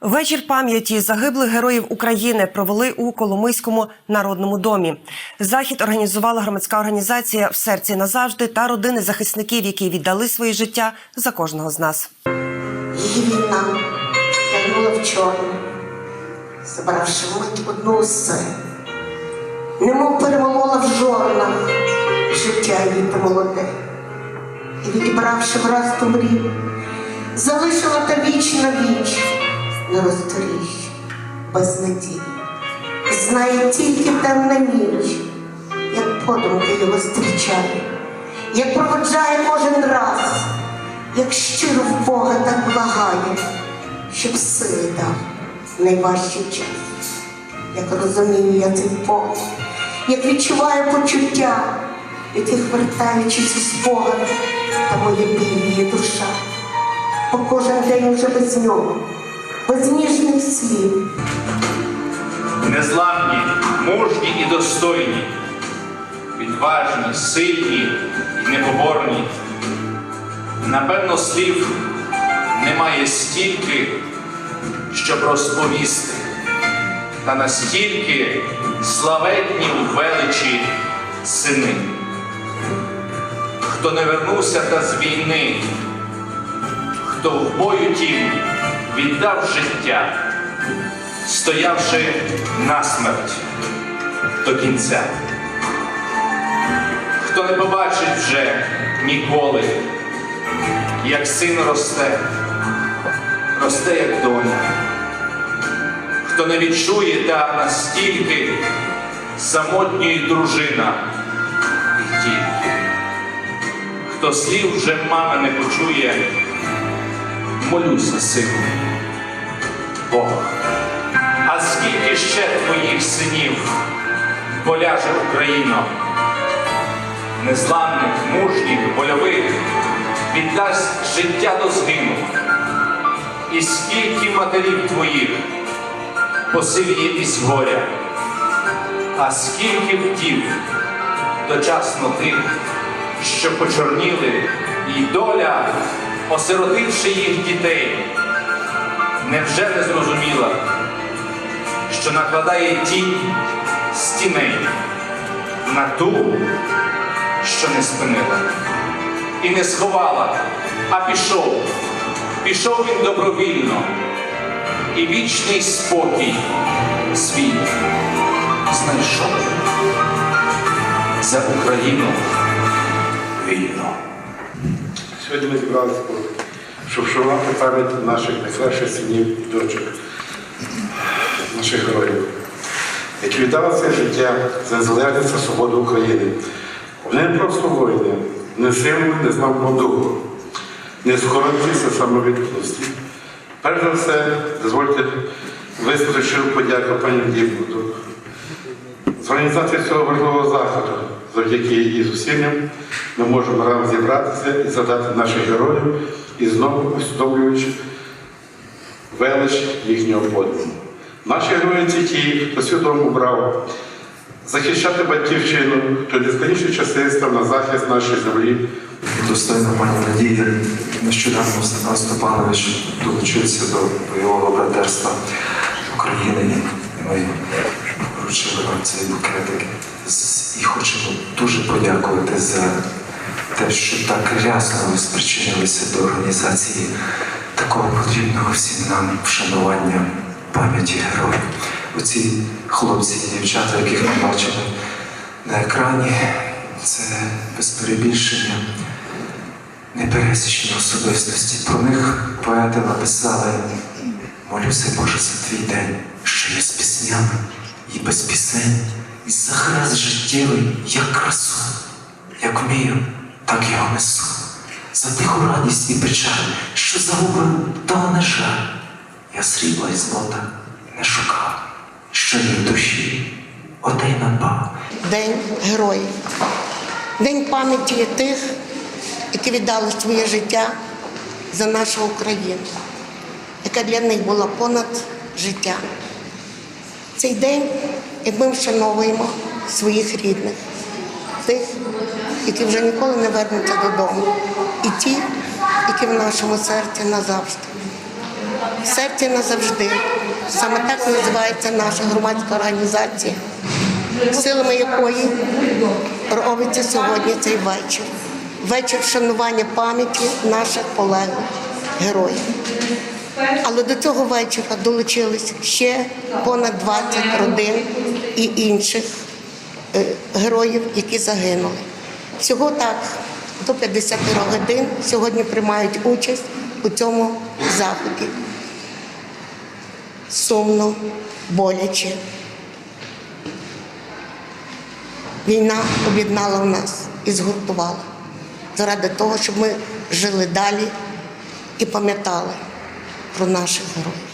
Вечір пам'яті загиблих героїв України провели у Коломийському народному домі. Захід організувала громадська організація в серці назавжди та родини захисників, які віддали своє життя за кожного з нас. Її війна тягнула в чорне, забравши мить одну усе, немов перемолола в жорнах життя її те молоде, і відібравши враз ту мрію, залишила та віч на віч на без надії. Знає тільки темна ніч, як подумки його зустрічає, як проводжає кожен раз як щиро в Бога так благає, щоб сили дав найважчий час. Як розумію я цей погляд, як відчуваю почуття, їх вертаючись у спогад, та моє біліє душа. Бо кожен день уже без нього, без ніжних слів, незламні, мужні і достойні, відважні, сильні і непоборні. Напевно, слів немає стільки, щоб розповісти, та настільки славетні у величі сини. Хто не вернувся та з війни, хто в бою тім віддав життя стоявши насмерть до кінця. Хто не побачить вже ніколи, як син росте, росте, як доня, хто не відчує та настільки самотньої дружина і тільки, хто слів вже мами не почує, молюся, сину, ще твоїх синів. Поляже Україно, незламних, мужніх, больових, віддасть життя до згину, і скільки матерів твоїх посивіє із горя, а скільки вдів дочасно тих, що почорніли, і доля, осиротивши їх дітей, невже не зрозуміла? Що накладає тінь стіней на ту, що не спинила, і не сховала, а пішов. Пішов він добровільно, і вічний спокій свій знайшов за Україну вільно. Сьогодні ми зібралися, щоб вшанувати пам'ять наших найкращих синів і дочок, наших героїв, які віддали своє життя за незалежність та свободу України. Вони не просто воїни, не символи незламного духу, не схоронцівся самовідданості. Перш за все, дозвольте висловити щиру подяку пані Дівкуту з організації цього важливого заходу, завдяки її зусиллям, ми можемо разом зібратися і згадати наших героїв і знову усвідомлюючи велич їхнього подвигу. Наші герої це ті, хто свідомо обрав захищати батьківщину, хто нескончі часи став на захист нашої землі. Достойна пані Надія, нещодавно Степан Степанович долучився до бойового братерства України. Ми вручили вам цей букетик. І хочемо дуже подякувати за те, що так рясно ви спричинилися до організації такого потрібного всім нам вшанування пам'яті героїв. Оці хлопці і дівчата, яких ми бачили на екрані, це без перебільшення непересічні особистості. Про них поети написали Молюся, Боже, за твій день, що є з піснями і без пісень, і за хрест життєвий, як красу, як вмію, так його несу. За тиху радість і печаль, що загубив, того не жаль. Я срібла і злота не шукав, що є в душі, оте й надбав. День героїв, день пам'яті тих, які віддали своє життя за нашу Україну, яка для них була понад життя. Цей день, як ми вшановуємо своїх рідних, тих, які вже ніколи не вернуться додому, і ті, які в нашому серці назавжди. Серці назавжди. Саме так називається наша громадська організація, силами якої робиться сьогодні цей вечір. Вечір вшанування пам'яті наших полеглих героїв. Але до цього вечора долучились ще понад 20 родин і інших е, героїв, які загинули. Всього так до 50 родин сьогодні приймають участь у цьому заході. Сумно, боляче. Війна об'єднала в нас і згуртувала заради того, щоб ми жили далі і пам'ятали про наших героїв.